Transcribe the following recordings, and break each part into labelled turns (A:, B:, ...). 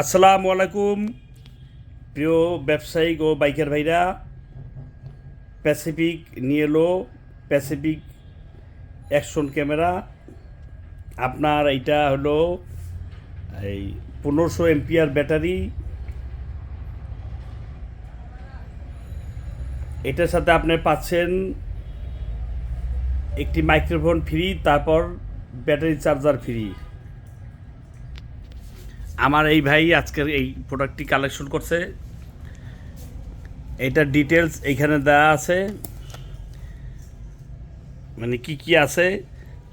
A: আসসালামু আলাইকুম। প্রিয় ব্যবসায়িক ও বাইকার ভাইরা প্যাসিফিক নিয়ে এলো প্যাসিফিক অ্যাকশন ক্যামেরা আপনার এইটা হলো এই পনেরোশো এমপিআর ব্যাটারি। এটার সাথে আপনি পাচ্ছেন একটি মাইক্রোফোন ফ্রি, তারপর ব্যাটারি চার্জার ফ্রি। আমার এই ভাই আজকের এই প্রোডাক্টটি কালেকশন করছে। এটার ডিটেলস এইখানে দেওয়া আছে। মানে কি কি আছে?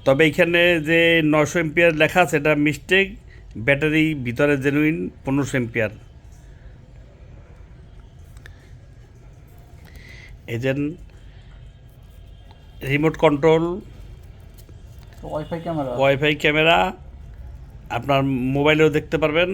A: তবে এইখানে যে নশো এম্পিয়ার লেখা আছে এটা মিস্টেক ব্যাটারি ভিতরে জেনুইন পনেরোশো ampere agent remote control
B: wifi camera
A: wifi camera আপনার মোবাইলেও দেখতে পারবেন।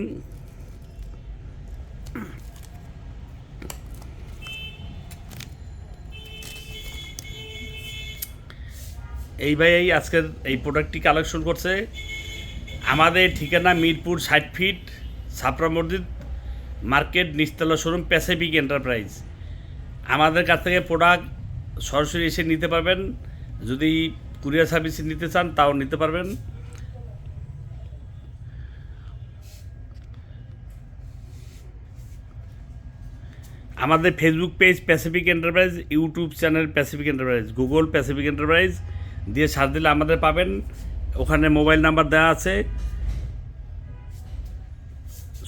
A: এই ভাই, এই আজকের এই প্রোডাক্টটি কালেকশন করছে। আমাদের ঠিকানা মিরপুর ষাট ফিট ছাপড়া মসজিদ, মার্কেট নিস্তলা শোরুম প্যাসিফিক এন্টারপ্রাইজ আমাদের কাছ থেকে প্রোডাক্ট সরাসরি এসে নিতে পারবেন। যদি কুরিয়ার সার্ভিস নিতে চান, তাও নিতে পারবেন। আমাদের Facebook page Pacific Enterprise YouTube channel Pacific Enterprise Google Pacific Enterprise দিয়ে সার দিলে আমাদের পাবেন। ওখানে মোবাইল নাম্বার দেওয়া আছে।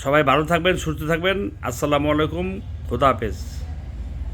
A: সবাই ভালো থাকবেন, সুস্থ থাকবেন। আসসালামু আলাইকুম, খোদা হাফেজ।